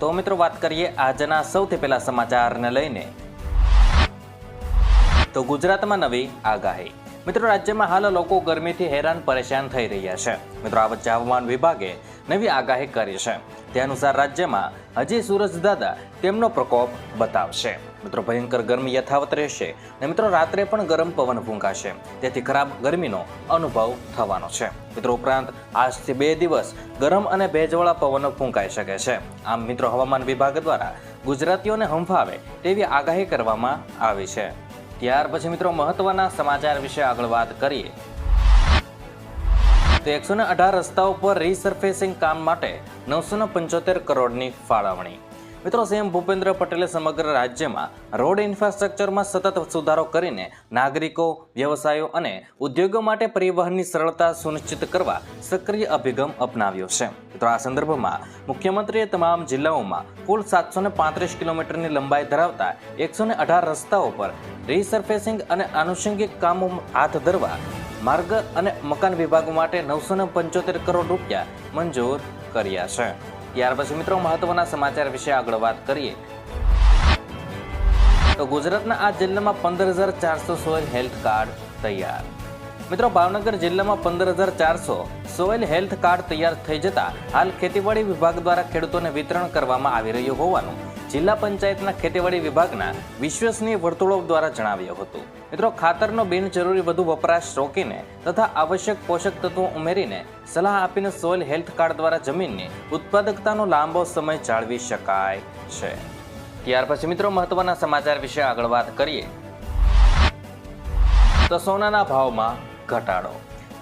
તો મિત્રો વાત કરીએ આજના સૌથી પહેલા સમાચારને લઈને. તો ગુજરાતમાં નવી આગાહી. મિત્રો રાજ્યમાં હાલ લોકો ગરમીથી હેરાન પરેશાન થઈ રહ્યા છે. મિત્રો આ વચ્ચે હવામાન વિભાગે નવી આગાહી કરી છે. તે અનુસાર રાજ્યમાં હજી સૂરજ દાદા તેમનો પ્રકોપ બતાવશે. મિત્રો, ભયંકર ગરમી યથાવત રહેશે અને મિત્રો, રાત્રે પણ ગરમ પવન ફૂંકાશે. તેથી ખરાબ ગરમીનો અનુભવ થવાનો છે. મિત્રો, ઉપરાંત આજથી બે દિવસ ગરમ અને ભેજવાળા પવનો ફૂંકાઈ શકે છે. આમ, મિત્રો, હવામાન વિભાગ દ્વારા ગુજરાતીઓને હંફાવે તેવી આગાહી કરવામાં આવી છે. ત્યાર પછી, મિત્રો, મહત્વના સમાચાર વિશે આગળ વાત કરીએ. તો એકસો અઢાર રસ્તાઓ પર રીસર્ફેસિંગ કામ માટે નવસો પંચોતેર કરોડની ફાળવણી. મિત્રો, સીએમ ભૂપેન્દ્ર પટેલે સમગ્ર રાજ્યમાં રોડ ઇન્ફ્રાસ્ટ્રક્ચરમાં સતત સુધારો કરીને નાગરિકો, વ્યવસાયો અને ઉદ્યોગો માટે પરિવહનની સરળતા સુનિશ્ચિત કરવા સક્રિય અભિગમ અપનાવ્યો છે. મિત્રો, આ સંદર્ભમાં મુખ્યમંત્રીએ તમામ જિલ્લાઓમાં કુલ સાતસો પાંત્રીસ કિલોમીટરની લંબાઈ ધરાવતા એકસો અઢાર રસ્તાઓ પર રીસર્ફેસિંગ અને આનુષંગિક કામો હાથ ધરવા, માર્ગ અને મકાન વિભાગ માટે નવસો પંચોતેર કરોડ રૂપિયા મંજૂર કર્યા છે. ત્યાર પછી મિત્રો મહત્વના સમાચાર વિશે આગળ વાત કરીએ. તો ગુજરાતના આ જિલ્લામાં પંદર હજાર ચારસો સોઇલ હેલ્થ કાર્ડ તૈયાર. મિત્રો ભાવનગર જિલ્લામાં પંદર હજાર ચારસો સોઇલ હેલ્થ કાર્ડ તૈયાર થઈ જતા હાલ ખેતીવાડી વિભાગ દ્વારા ખેડૂતોને વિતરણ કરવામાં આવી રહ્યું હોવાનું જિલ્લા પંચાયતના ખેતીવાડી વિભાગના વિશ્વસનીય વર્તુળો દ્વારા જણાવ્યું હતું. મિત્રો, ખાતરનો બિનજરૂરી વધુ વપરાશ રોકીને તથા આવશ્યક પોષક તત્વો ઉમેરીને સલાહ આપીને સોઇલ હેલ્થ કાર્ડ દ્વારા જમીનની ઉત્પાદકતાનો લાંબો સમય જાળવી શકાય છે. ત્યાર પછી મિત્રો, મહત્વના સમાચાર વિશે આગળ વાત કરીએ. તો સોનાના ભાવમાં ઘટાડો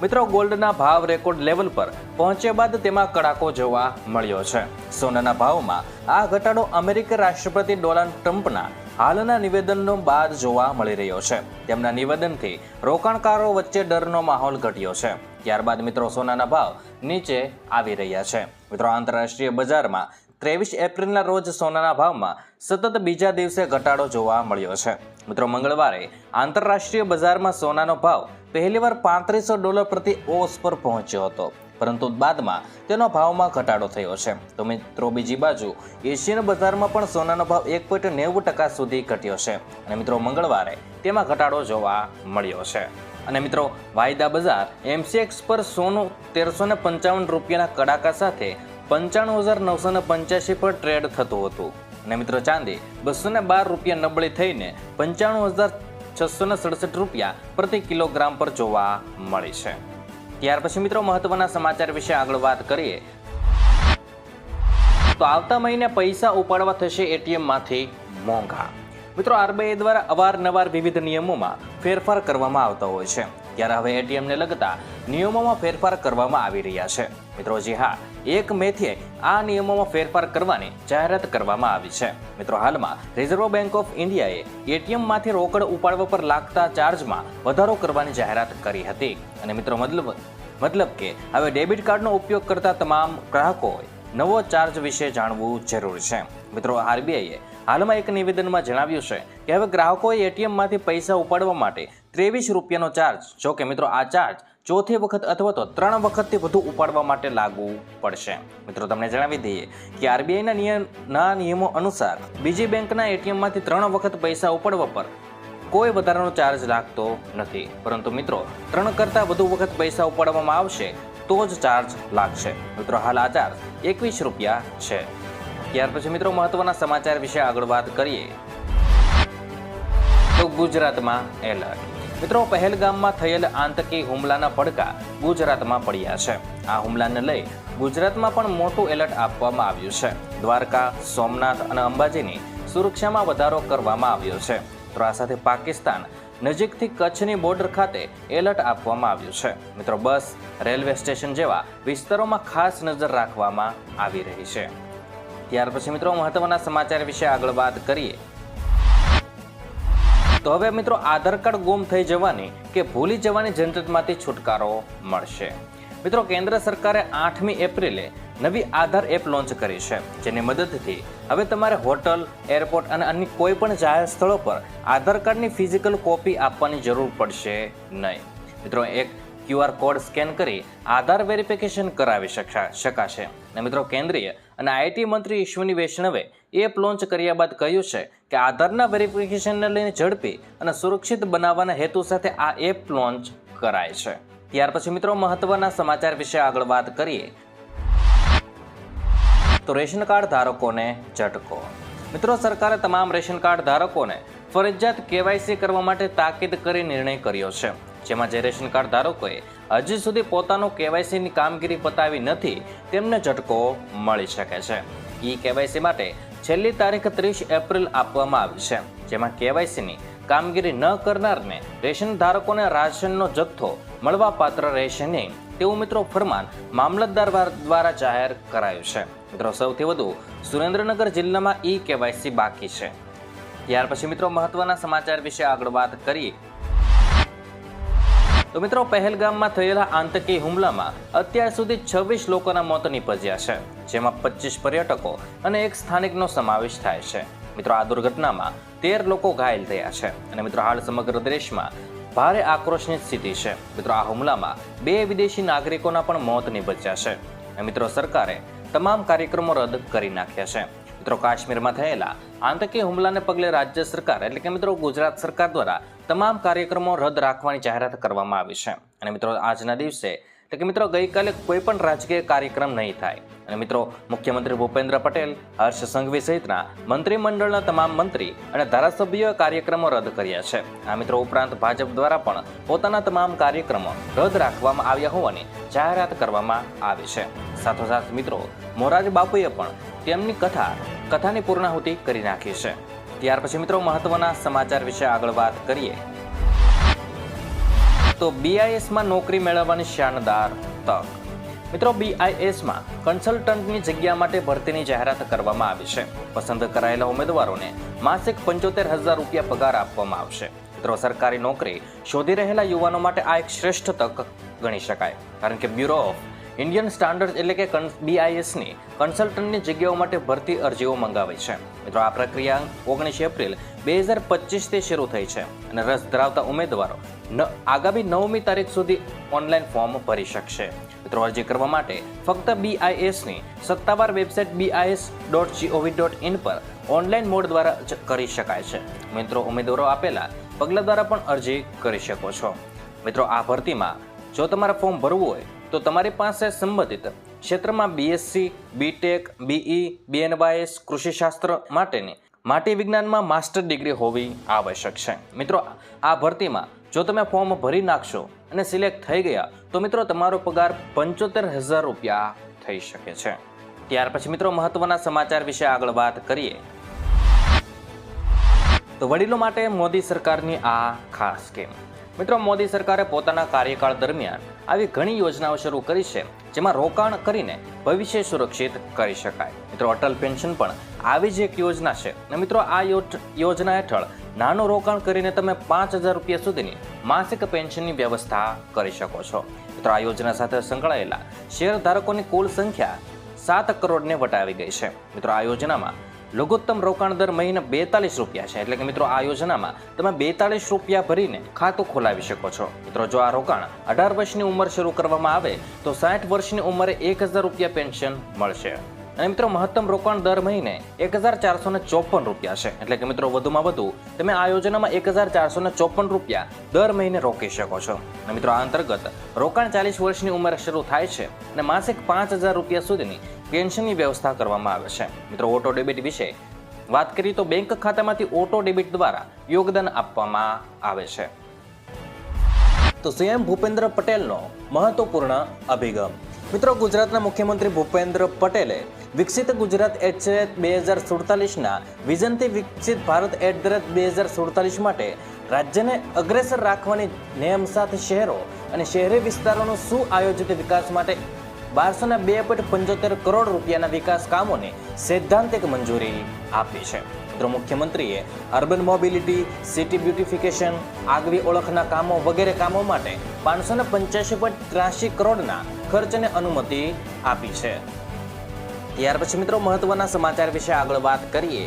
મિત્રો, ગોલ્ડના ભાવ રેકોર્ડ લેવલ પર પહોંચ્યા બાદ તેમાં કડાકો જોવા મળ્યો છે. સોનાના ભાવમાં આ ઘટાડો અમેરિકા રાષ્ટ્રપતિ ડોનાલ્ડ ટ્રમ્પના હાલના નિવેદનનો બાદ જોવા મળી રહ્યો છે. તેમના નિવેદનથી રોકાણકારો વચ્ચે ડરનો માહોલ ઘટ્યો છે. ત્યારબાદ મિત્રો, સોનાના ભાવ નીચે આવી રહ્યા છે. મિત્રો, આંતરરાષ્ટ્રીય બજારમાં ત્રેવીસ એપ્રિલના રોજ સોનાના ભાવમાં સતત બીજા દિવસે ઘટાડો જોવા મળ્યો છે. મિત્રો, મંગળવારે આંતરરાષ્ટ્રીય બજારમાં સોનાનો ભાવ પહેલીવાર પાંત્રીસો ડોલર પ્રતિ ઓસ પર પહોંચ્યો હતો. પરંતુ બાદમાં તેનો ભાવમાં ઘટાડો થયો છે. તો મિત્રો, બીજી બાજુ એશિયન બજારમાં પણ સોનાનો ભાવ એક પોઈન્ટ નેવું ટકા સુધી ઘટ્યો છે. અને મિત્રો, મંગળવારે તેમાં ઘટાડો જોવા મળ્યો છે. અને મિત્રો, વાયદા બજાર એમસીએક્સ પર સોનું તેરસો પંચાવન રૂપિયાના કડાકા સાથે પંચાણું હજાર નવસો ને પંચ્યાસી પર ટ્રેડ થતું હતું. અને મિત્રો ચાંદી બસો ને બાર રૂપિયા નબળી થઈને પંચાણું હજાર છસો ને સડસઠ રૂપિયા પ્રતિ કિલોગ્રામ પર જોવા મળી છે. ત્યાર પછી મિત્રો મહત્વના સમાચાર વિશે આગળ વાત કરીએ. તો આવતા મહિને પૈસા ઉપાડવા થશે એટીએમમાંથી મોંઘા. મિત્રો આરબીઆઈ દ્વારા અવારનવાર વિવિધ નિયમોમાં ફેરફાર કરવામાં આવતા હોય છે. ત્યારે હવે એટીએમને લગતા નિયમોમાં ફેરફાર કરવામાં આવી રહ્યા છે. મિત્રો, જી હા, એક મેથી આ નિયમોમાં ફેરફાર કરવાની જાહેરાત કરવામાં આવી છે. મિત્રો, હાલમાં રિઝર્વ બેંક ઓફ ઇન્ડિયાએ એટીએમમાંથી રોકડ ઉપાડવા પર લાગતા ચાર્જમાં વધારો કરવાની જાહેરાત કરી હતી. અને મિત્રો, મતલબ મતલબ કે હવે ડેબિટ કાર્ડનો ઉપયોગ કરતા તમામ ગ્રાહકોએ નવો ચાર્જ વિશે જાણવું જરૂરી છે. મિત્રો આરબીઆઈએ હાલમાં એક નિવેદનમાં જણાવ્યું છે કે હવે ગ્રાહકોએ એટીએમમાંથી પૈસા ઉપાડવા માટે ત્રેવીસ રૂપિયાનો ચાર્જ જો કે મિત્રો આ ચાર્જ ચોથી વખત અથવા તો ત્રણ વખતથી વધુ ઉપાડવા માટે લાગુ પડશે. મિત્રો તમને જણાવી દઈએ કે આરબીઆઈના નિયમના નિયમો અનુસાર બીજી બેંકના એટીએમમાંથી ત્રણ વખત પૈસા ઉપાડવા પર કોઈ વધારાનો ચાર્જ લાગતો નથી. પરંતુ મિત્રો ત્રણ કરતાં વધુ વખત પૈસા ઉપાડવામાં આવશે તો જ ચાર્જ લાગશે. મિત્રો હાલ આ ચાર્જ એકવીસ રૂપિયા છે. ત્યાર પછી મિત્રો મહત્વના સમાચાર વિશે આગળ વાત કરીએ. તો ગુજરાતમાં એલર્ટ. મિત્રો પહેલગામમાં થયેલ આતંકી હુમલાના પડકા ગુજરાતમાં પડ્યા છે. આ હુમલાને લઈ ગુજરાતમાં પણ મોટું એલર્ટ આપવામાં આવ્યું છે. દ્વારકા, સોમનાથ અને અંબાજીની સુરક્ષામાં વધારો કરવામાં આવ્યો છે. તો આ સાથે પાકિસ્તાન નજીકથી કચ્છની બોર્ડર ખાતે એલર્ટ આપવામાં આવ્યું છે. મિત્રો બસ, રેલવે સ્ટેશન જેવા વિસ્તારોમાં ખાસ નજર રાખવામાં આવી રહી છે. ત્યાર પછી મિત્રો મહત્વના સમાચાર વિશે આગળ વાત કરીએ. તો હવે મિત્રો આધાર કાર્ડ ગુમ થઈ જવાની કે ભૂલી જવાની ઝંઝટમાંથી છુટકારો મળશે. મિત્રો કેન્દ્ર સરકારે આઠમી એપ્રિલે નવી આધાર એપ લોન્ચ કરી છે, જેની મદદથી હવે તમારે હોટલ, એરપોર્ટ અને અન્ય કોઈ પણ જાહેર સ્થળો પર આધાર કાર્ડની ફિઝિકલ કોપી આપવાની જરૂર પડશે નહીં. મિત્રો એક ક્યુઆર કોડ સ્કેન કરી આધાર વેરિફિકેશન કરાવી શકા શકાશે. અને મિત્રો કેન્દ્રીય અને આઈટી મંત્રી ઈશ્વની વૈષ્ણવે એપ લોન્ચ કર્યા બાદ કહ્યું છે કે આધારના વેરિફિકેશનને લઈને ઝડપી અને સુરક્ષિત બનાવવાના હેતુ સાથે આ એપ લોન્ચ કરાય છે. ત્યાર પછી મિત્રો મહત્વના સમાચાર વિશે આગળ વાત કરીએ. તો રેશન કાર્ડ ધારકોને ઝટકો. મિત્રો સરકારે તમામ રેશન કાર્ડ ધારકોને ફરજિયાત કેવાયસી કરવા માટે તાકીદ કરી નિર્ણય કર્યો છે. જેમાં જે રેશન કાર્ડ ધારકોએ હજી સુધી પોતાનું કેવાયસીની કામગીરી પતાવી નથી, તેમને ઝટકો મળી શકે છે. ઈ કેવાયસી માટે છેલ્લી તારીખ ત્રીસ એપ્રિલ આપવામાં આવી છે, જેમાં કેવાયસીની કામગીરી ન કરનારને રેશન ધારકોને રાશનનો જથ્થો મળવા પાત્ર રહેશે નહીં, તેવું મિત્રો ફરમાન મામલતદાર દ્વારા જાહેર કરાયું છે. મિત્રો, સૌથી વધુ સુરેન્દ્રનગર જિલ્લામાં ઈ કેવાયસી બાકી છે. ત્યાર પછી મિત્રો મહત્વના સમાચાર વિશે આગળ વાત કરીએ. તો મિત્રો, પહેલગામમાં થયેલા આતંકી હુમલામાં અત્યાર સુધી છવ્વીસ લોકોના મોત નીપજ્યા છે, જેમાં પચીસ પર્યટકો અને એક સ્થાનિકનો સમાવેશ થાય છે. મિત્રો, આ દુર્ઘટનામાં તેર લોકો ઘાયલ થયા છે અને મિત્રો, હાલ સમગ્ર દેશમાં ભારે આક્રોશની સ્થિતિ છે. મિત્રો, આ હુમલામાં બે વિદેશી નાગરિકોના પણ મોત નીપજ્યા છે અને મિત્રો, સરકારે તમામ કાર્યક્રમો રદ કરી નાખ્યા છે. મિત્રો, કાશ્મીરમાં થયેલા આતંકી હુમલાને પગલે રાજ્ય સરકાર એટલે કે મિત્રો, ગુજરાત સરકાર દ્વારા તમામ કાર્યક્રમો રદ રાખવાની જાહેરાત કરવામાં આવી છે. અને મિત્રો, આજના દિવસે એટલે કે મિત્રો, ગઈકાલે કોઈ પણ રાજકીય કાર્યક્રમ નહીં થાય. અને મિત્રો, મુખ્યમંત્રી ભૂપેન્દ્ર પટેલ, હર્ષ સંઘવી સહિતના મંત્રીમંડળના તમામ મંત્રી અને ધારાસભ્યોએ કાર્યક્રમો રદ કર્યા છે. આ મિત્રો, ઉપરાંત ભાજપ દ્વારા પણ પોતાના તમામ કાર્યક્રમો રદ રાખવામાં આવ્યા હોવાની જાહેરાત કરવામાં આવી છે. સાથોસાથ મિત્રો મોરારી બાપુએ પણ તેમની કથા, કથાની પૂર્ણાહુતિ કરી નાખી છે. ત્યાર પછી મિત્રો મહત્વના સમાચાર વિશે આગળ વાત કરીએ. તો બીઆઈએસમાં નોકરી મેળવવાની શાનદાર તક. મિત્રો બીઆઈએસમાં કન્સલ્ટન્ટની જગ્યા માટે ભરતીની જાહેરાત કરવામાં આવી છે. પસંદ કરાયેલા ઉમેદવારોને માસિક પંચોતેર હજાર રૂપિયા પગાર આપવામાં આવશે. મિત્રો સરકારી નોકરી શોધી રહેલા યુવાનો માટે આ એક શ્રેષ્ઠ તક ગણી શકાય. કારણ કે બ્યુરો ઓફ ઇન્ડિયન સ્ટાન્ડર્ડ એટલે કે બીઆઈએસની કન્સલ્ટન્ટની જગ્યાઓ માટે ભરતી અરજીઓ મંગાવી છે. મિત્રો, આ પ્રક્રિયા ઓગણીસ એપ્રિલ બે હજાર પચીસથી શરૂ થઈ છે અને રસ ધરાવતા ઉમેદવારો આગામી નવમી તારીખ સુધી ઓનલાઈન ફોર્મ ભરી શકશે. મિત્રો, અરજી કરવા માટે ફક્ત બીઆઈએસની સત્તાવાર website BIS dot G O V dot in પર ઓનલાઈન મોડ દ્વારા કરી શકાય છે. મિત્રો, ઉમેદવારો આપેલા પગલાં દ્વારા પણ અરજી કરી શકો છો. મિત્રો, આ ભરતીમાં જો તમારે ફોર્મ ભરવું હોય તો તમારી પાસે સંબંધિત ક્ષેત્રમાં બીએસસી બીટેક બીઈ બીએનવાયએસ કૃષિશાસ્ત્ર માટેની માટી વિજ્ઞાનમાં માસ્ટર ડિગ્રી હોવી આવશ્યક છે. મિત્રો, આ ભરતીમાં જો તમે ફોર્મ ભરી નાખશો અને સિલેક્ટ થઈ ગયા, તો મિત્રો તમારો પગાર પંચોતેર હજાર રૂપિયા થઈ શકે છે. ત્યાર પછી મિત્રો મહત્વના સમાચાર વિશે આગળ વાત કરીએ. તો વડીલો માટે મોદી સરકારની આ ખાસ સ્કીમ મિત્રો, મોદી સરકારે પોતાના કાર્યકાળ દરમિયાન આવી ઘણી યોજનાઓ શરૂ કરી છે, જેમાં રોકાણ કરીને ભવિષ્ય સુરક્ષિત કરી શકાય. મિત્રો, અટલ પેન્શન પણ આવી જ એક યોજના છે. અને મિત્રો, આ યોજના હેઠળ નાનું રોકાણ કરીને તમે પાંચ હજાર રૂપિયા સુધીની માસિક પેન્શનની વ્યવસ્થા કરી શકો છો. મિત્રો, આ યોજના સાથે સંકળાયેલા શેર ધારકોની કુલ સંખ્યા સાત કરોડને વટાવી ગઈ છે. મિત્રો, આ યોજનામાં લઘુત્તમ રોકાણ દર મહિને બેતાલીસ રૂપિયા છે. એટલે કે મિત્રો, આ યોજનામાં તમે બેતાલીસ રૂપિયા ભરીને ખાતું ખોલાવી શકો છો. મિત્રો, જો આ રોકાણ અઢાર વર્ષની ઉંમર શરૂ કરવામાં આવે, તો સાઠ વર્ષની ઉંમરે એક હજાર રૂપિયા પેન્શન મળશે. અને મિત્રો, મહત્તમ રોકાણ દર મહિને એક હજાર ચારસો ને ચોપન રૂપિયા છે. એટલે કે મિત્રો, વધુમાં વધુ તમે આ યોજનામાં એક હજાર ચારસો ને ચોપન રૂપિયા દર મહિને રોકી શકો છો. અને મિત્રો, આ અંતર્ગત રોકાણ ચાલીસ વર્ષની ઉંમરે શરૂ થાય છે અને માસિક પાંચ હજાર રૂપિયા સુધીની પેન્શનની વ્યવસ્થા કરવામાં આવે છે. મિત્રો, ઓટો ડેબિટ વિશે વાત કરીએ તો બેંક ખાતામાંથી ઓટો ડેબિટ દ્વારા યોગદાન આપવામાં આવે છે. તો સીએમ ભૂપેન્દ્ર પટેલનો મહત્વપૂર્ણ અભિગમ. મિત્રો, ગુજરાતના મુખ્યમંત્રી ભૂપેન્દ્ર પટેલે વિકસિત ગુજરાત એટ બે હજાર સુડતાલીસના, વિઝનથી વિકસિત ભારત એટ ધ રેટ બે હજાર સુડતાલીસ માટે રાજ્યને અગ્રેસર રાખવાની નેમ સાથે શહેરો અને શહેરી વિસ્તારોનો સુઆયોજિત વિકાસ માટે બારસોના બે પોઈન્ટ પંચોતેર કરોડ રૂપિયાના વિકાસ કામોને સૈદ્ધાંતિક મંજૂરી આપી છે. મિત્રો મુખ્યમંત્રીએ અર્બન મોબિલિટી, સિટી બ્યુટિફિકેશન, આગવી ઓળખના કામો વગેરે કામો માટે પાંચસો ને પંચ્યાસી પોઈન્ટ ત્રાસી કરોડના ખર્ચને અનુમતિ આપી છે. ત્યાર પછી મિત્રો મહત્વના સમાચાર વિશે આગળ વાત કરીએ.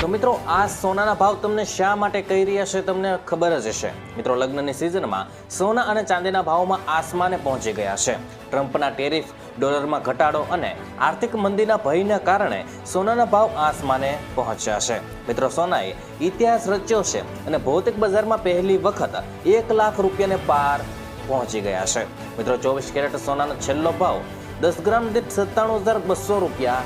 તો મિત્રો, આ સોનાના ભાવ તમને શા માટે કહી રહ્યા છે તમને ખબર જ હશે. મિત્રો, લગ્નની સિઝનમાં સોના અને ચાંદીના ભાવમાં આસમાને પહોંચી ગયા છે. ટ્રમ્પના ટેરિફ ડોલરમાં ઘટાડો અને આર્થિક મંદીના ભયના કારણે સોનાના ભાવ આસમાને પહોંચ્યા છે. મિત્રો, સોનાએ ઇતિહાસ રચ્યો છે અને ભૌતિક બજારમાં પહેલી વખત એક લાખ રૂપિયાને પાર પહોંચી ગયા છે. મિત્રો, ચોવીસ કેરેટ સોનાનો છેલ્લો ભાવ દસ ગ્રામ દીઠ સત્તાણું હજાર બસો રૂપિયા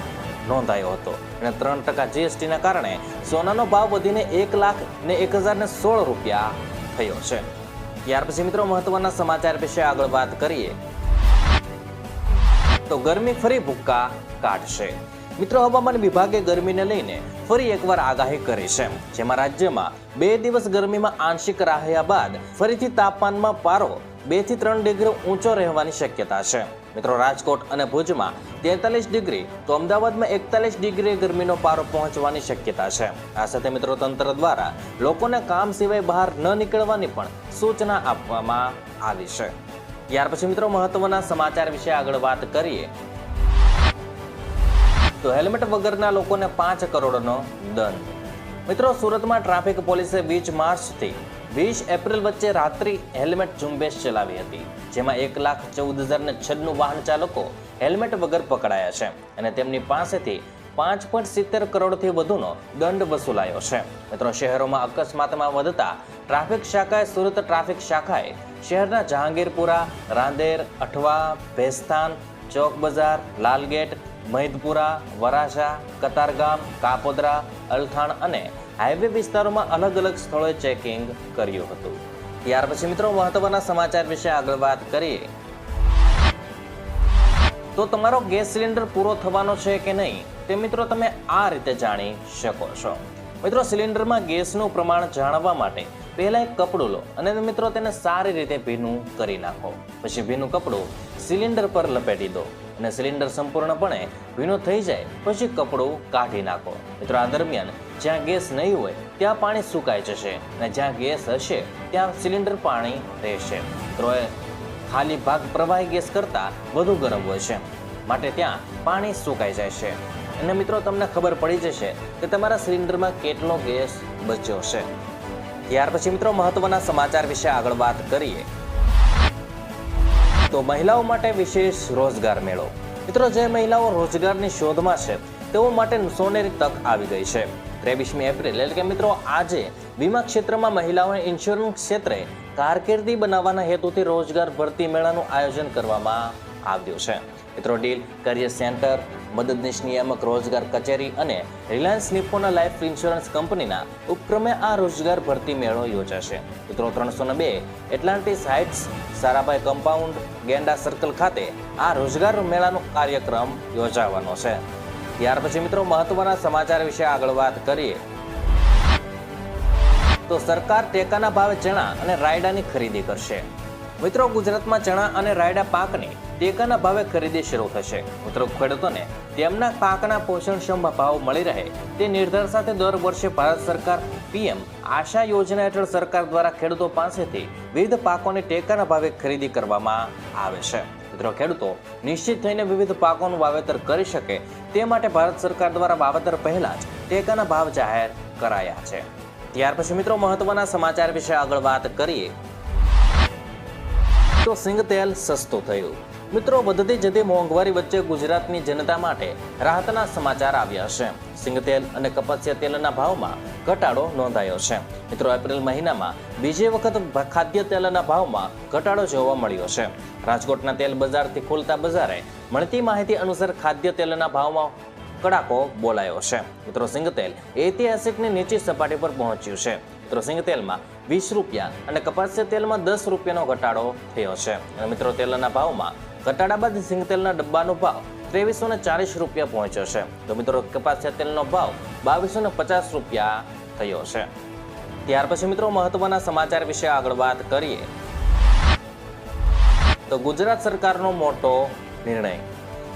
નોંધાયો હતો અને ત્રણ ટકા જીએસટીના કારણે સોનાનો ભાવ વધીને એક લાખ ને એક હજાર સોળ રૂપિયા થયો છે. ત્યાર પછી મિત્રો, મહત્વના સમાચાર વિશે આગળ વાત કરીએ. તો ગરમી ફરી ભૂક્કા કાઢશે. મિત્રો, હવામાન વિભાગે ગરમીને લઈને ફરી એકવાર આગાહી કરી છે. જેમાં રાજ્યમાં બે દિવસ ગરમીમાં આંશિક રાહ્યા બાદ ફરીથી તાપમાનમાં પારો બેથી ત્રણ ડિગ્રી ઊંચો રહેવાની શક્યતા છે. મિત્રો, રાજકોટ અને ભુજમાં તેતાલીસ ડિગ્રી તો અમદાવાદમાં એકતાલીસ ડિગ્રી ગરમીનો પારો પહોંચવાની શક્યતા છે. આ સાથે મિત્રો, તંત્ર દ્વારા લોકોને કામ સિવાય બહાર ન નીકળવાની પણ સૂચના આપવામાં આવી છે. ત્યાર પછી મિત્રો મહત્વના સમાચાર વિશે આગળ વાત કરીએ. તો હેલ્મેટ વગરના લોકોને પાંચ કરોડનો દંડ. મિત્રો, સુરતમાં ટ્રાફિક પોલીસે વીસ માર્ચથી વીસ એપ્રિલ વચ્ચે રાત્રિ હેલ્મેટ ઝુંબેશ ચલાવી હતી, જેમાં એક લાખ ચૌદ હજાર ને છન્નું વાહન ચાલકો હેલ્મેટ વગર પકડાયા છે અને તેમની પાસેથી પાંચ પોઈન્ટ સિત્તેર કરોડથી વધુનો દંડ વસૂલાયો છે. મિત્રો, શહેરોમાં અકસ્માતમાં વધતા ટ્રાફિક શાખાએ સુરત ટ્રાફિક શાખાએ શહેરના જહાંગીરપુરા, રાંદેર, અઠવા, ભેસ્તાન ચોક બજાર લાલગેટ મહિદપુરા વરાછા, કતારગામ, કાપોદરા, અલથાણ અને હાઈવે વિસ્તારોમાં અલગ અલગ સ્થળોએ ચેકિંગ કર્યું હતું. ત્યાર પછી મિત્રો, મહત્વના સમાચાર વિશે આગળ વાત કરીએ. તો તમારો ગેસ સિલિન્ડર પૂરો થવાનો છે કે નહીં? તે મિત્રો તમે આ રીતે જાણી શકો છો. મિત્રો, સિલિન્ડરમાં ગેસનું પ્રમાણ જાણવા માટે પહેલાં એક કપડું લો અને મિત્રો તેને સારી રીતે ભીનું કરી નાખો. પછી ભીનું કપડું સિલિન્ડર પર લપેટી દો અને સિલિન્ડર સંપૂર્ણપણે ભીનું થઈ જાય પછી કપડું કાઢી નાખો. મિત્રો, આ દરમિયાન જ્યાં ગેસ નહીં હોય, ત્યાં પાણી સુકાઈ જશે અને જ્યાં ગેસ હશે, ત્યાં સિલિન્ડર પાણી રહેશે. મિત્રો ખાલી ભાગ પ્રવાહી ગેસ કરતાં વધુ ગરમ હોય છે. માટે ત્યાં પાણી સુકાઈ જાય છે. અને મિત્રો, તમને ખબર પડી જશે કે તમારા સિલિન્ડરમાં કેટલો ગેસ બચ્યો છે ત્યાર પછી મિત્રો, મહત્વના સમાચાર વિશે આગળ વાત કરીએ. તો મહિલાઓ માટે વિશેષ રોજગાર મેળો. મિત્રો, જે મહિલાઓ રોજગારની શોધમાં છે, તેઓ માટે સોનેરી તક આવી ગઈ છે. ત્રેવીસમી એપ્રિલ એટલે કે મિત્રો, આજે વીમા ક્ષેત્રમાં મહિલાઓને ઇન્સ્યોરન્સ ક્ષેત્રે કારકિર્દી બનાવવાના હેતુથી રોજગાર ભરતી મેળાનું આયોજન કરવામાં આવ્યું છે. મિત્રો ડીલ કરિયર સેન્ટર મદદનીશ નિયામક, રોજગાર કચેરી અને રિલાયન્સ નિપ્પોના લાઈફ ઇન્સ્યોરન્સ કંપનીના ઉપક્રમે આ રોજગાર ભરતી મેળો યોજાશે. મિત્રો, ત્રણસો ને બે Atlantis heights Sarabhai compound Genda circle ખાતે આ રોજગાર મેળાનો કાર્યક્રમ યોજાવાનો છે. ત્યાર પછી મિત્રો, મહત્વના સમાચાર વિશે આગળ વાત કરીએ. તો સરકાર ટેકાના ભાવે ચણા અને રાયડાની ખરીદી કરશે. મિત્રો, ગુજરાતમાં ચણા અને રાયડા પાકની ટેકાના ભાવે ખરીદી શરૂ થશે. મિત્રો, ખેડૂતોને તેમના પાકના પોષણક્ષમ ભાવ મળી રહે તે નિર્ધાર સાથે દર વર્ષે ભારત સરકાર, પીએમ આશા યોજના હેઠળ સરકાર દ્વારા ખેડૂતો પાસેથી વિવિધ પાકોની ટેકાના ભાવે ખરીદી કરવામાં આવે છે. મિત્રો, ખેડૂતો નિશ્ચિત થઈને વિવિધ પાકોનું વાવેતર કરી શકે તે માટે ભારત સરકાર દ્વારા વાવેતર પહેલા જ ટેકાના ભાવ જાહેર કરાયા છે. ત્યાર પછી મિત્રો, મહત્વના સમાચાર વિશે આગળ વાત કરીએ. તો સિંગ તેલ સસ્તું થયું. મિત્રો, વધતી જતી મોંઘવારી વચ્ચે ગુજરાતની જનતા માટે રાહતના સમાચાર આવ્યા છે. સિંગ તેલ અને કપાસિયા તેલના ભાવમાં ઘટાડો નોંધાયો છે. મિત્રો, એપ્રિલ મહિનામાં બીજી વખત ખાદ્ય તેલના ભાવમાં ઘટાડો જોવા મળ્યો છે. રાજકોટના તેલ બજારથી ખુલતા બજારે મળતી માહિતી અનુસાર ખાદ્ય તેલના ભાવમાં કડાકો બોલાયો છે. મિત્રો સિંગ તેલ ઐતિહાસિકની નીચી સપાટી પર પહોંચ્યું છે. મિત્રો સિંગ તેલમાં વીસ રૂપિયા અને કપાસિયા તેલમાં દસ રૂપિયાનો ઘટાડો થયો છે. અને મિત્રો, તેલના ભાવમાં ઘટાડા બાદ સિંગ તેલના ડબ્બાનો ભાવ ત્રેવીસો ને ચાલીસ રૂપિયા પહોંચ્યો છે. તો મિત્રો કપાસિયા તેલનો ભાવ બાવીસો ને પચાસ રૂપિયા થયો છે. ત્યાર પછી મિત્રો, મહત્વના સમાચાર વિશે આગળ વાત કરીએ. તો ગુજરાત સરકારનો મોટો નિર્ણય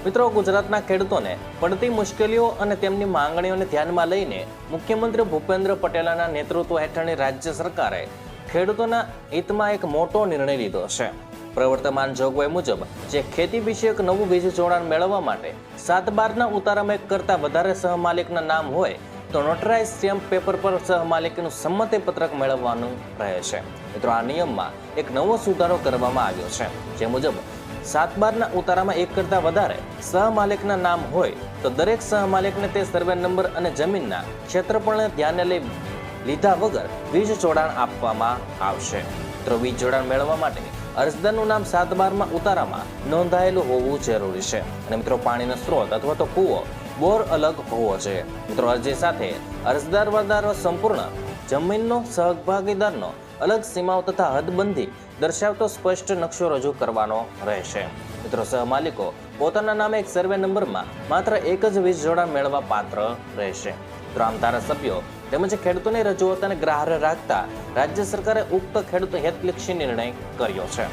મિત્રો, ગુજરાતના ખેડૂતોને પડતી મુશ્કેલીઓ અને તેમની માંગણીઓને ધ્યાનમાં લઈને મુખ્યમંત્રી ભૂપેન્દ્ર પટેલના નેતૃત્વ હેઠળની રાજ્ય સરકારે ખેડૂતોના હિતમાં એક મોટો નિર્ણય લીધો છે. પ્રવર્તમાન જોગવાઈ મુજબ જે ખેતી વિષયક નવું વીજ જોડાણ મેળવવા માટે સાત બારના ઉતારામાં એક કરતાં વધારે સહમાલિકના નામ હોય, તો નોટરાઇઝ સ્ટેમ્પ પેપર પર સહમાલિકનું સંમતિ પત્રક મેળવવાનું રહે છે. મિત્રો, આ નિયમમાં એક નવો સુધારો કરવામાં આવ્યો છે, જે મુજબ સાત બારના ઉતારામાં એક કરતાં વધારે સહમાલિકના નામ હોય તો દરેક સહમાલિકને તે સર્વે નંબર અને જમીનના ક્ષેત્રફળને ધ્યાને લઈ લીધા વગર વીજ જોડાણ આપવામાં આવશે. મિત્રો, વીજ જોડાણ મેળવવા માટે અરજદારનું નામ સાત બારમાં ઉતારામાં નોંધાયેલું હોવું જરૂરી છે. અને મિત્રો, પાણીનો સ્ત્રોત અથવા તો કૂવો બોર અલગ હોવો જોઈએ. મિત્રો, અરજી સાથે અરજદાર વરદારો સંપૂર્ણ જમીનનો સહભાગીદારનો અલગ સીમાઓ તથા હદબંધી દર્શાવતો સ્પષ્ટ નકશો રજૂ કરવાનો રહેશે. મિત્રો, સહમાલિકો, પોતાના નામે એક સર્વે નંબરમાં માત્ર એક જ વીજ જોડાણ મેળવવા પાત્ર રહેશે. મિત્રો આમ ધારાસભ્યો, તેમજ ખેડૂતોની રજૂઆતને ગ્રાહ્ય રાખતા રાજ્ય સરકારે ઉક્ત ખેડૂત હિતલક્ષી નિર્ણય કર્યો છે.